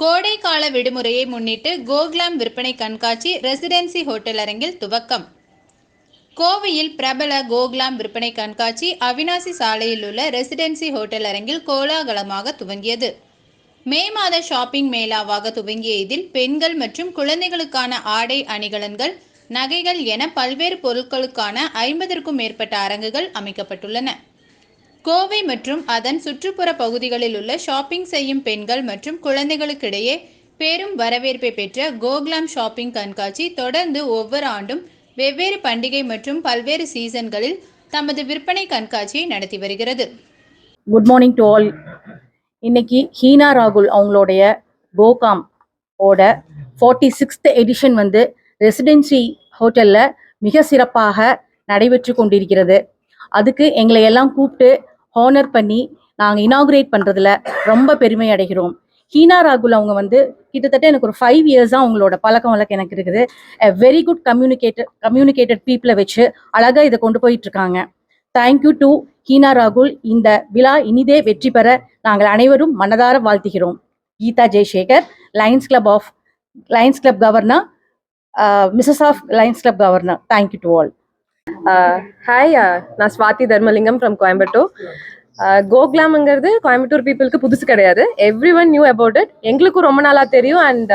கோடை கால விடுமுறையை முன்னிட்டு கோகுலாம் விற்பனை கண்காட்சி ரெசிடென்சி ஹோட்டல் அரங்கில் துவக்கம். கோவையில் பிரபல கோகுலாம் விற்பனை கண்காட்சி அவினாசி சாலையில் உள்ள ரெசிடென்சி ஹோட்டல் அரங்கில் கோலாகலமாக துவங்கியது. மே மாத ஷாப்பிங் மேளாவாக துவங்கிய இதில் பெண்கள் மற்றும் குழந்தைகளுக்கான ஆடை அணிகலன்கள் நகைகள் என பல்வேறு பொருட்களுக்கான ஐம்பதற்கும் மேற்பட்ட அரங்குகள் அமைக்கப்பட்டுள்ளன. கோவை மற்றும் அதன் சுற்றுப்புற பகுதிகளில் உள்ள ஷாப்பிங் செய்யும் பெண்கள் மற்றும் குழந்தைகளுக்கிடையே பெரும் வரவேற்பை பெற்ற கோகுலாம் ஷாப்பிங் கண்காட்சி தொடர்ந்து ஒவ்வொரு ஆண்டும் வெவ்வேறு பண்டிகை மற்றும் பல்வேறு சீசன்களில் தமது விற்பனை கண்காட்சியை நடத்தி வருகிறது. குட் மார்னிங் டு ஆல் இன்னைக்கு ஹீனா ராகுல் அவங்களுடைய கோகாம் ஓட ஃபார்ட்டி சிக்ஸ்த் எடிஷன் வந்து ரெசிடென்சி ஹோட்டலில் மிக சிறப்பாக நடைபெற்று கொண்டிருக்கிறது. அதுக்கு எங்களை எல்லாம் கூப்பிட்டு ஹானர் பண்ணி நாங்கள் இனாகுரேட் பண்ணுறதுல ரொம்ப பெருமை அடைகிறோம். ஹீனா ராகுல் அவங்க வந்து கிட்டத்தட்ட எனக்கு ஒரு ஃபைவ் இயர்ஸாக அவங்களோட பழக்கம் வழக்கம் எனக்கு இருக்குது. வெரி குட் கம்யூனிகேட்டட் கம்யூனிகேட்டட் பீப்புளை வச்சு அழகாக இதை கொண்டு போயிட்டு இருக்காங்க. தேங்க்யூ டு ஹீனா ராகுல். இந்த விழா இனிதே வெற்றி பெற நாங்கள் அனைவரும் மனதார வாழ்த்துகிறோம். Geetha Jaishekar lions club of lions club governor missus of lions club governor thank you to all Uh, hi uh, நான் ஸ்வாதி தர்மலிங்கம் ஃப்ரம் கோயம்புத்தூர் கோக்லாம்ங்கிறது கோயம்புத்தூர் பீப்புளுக்கு புதுசு கிடையாது. Every one knew about it எங்களுக்கும் ரொம்ப நாளாக தெரியும். அண்ட்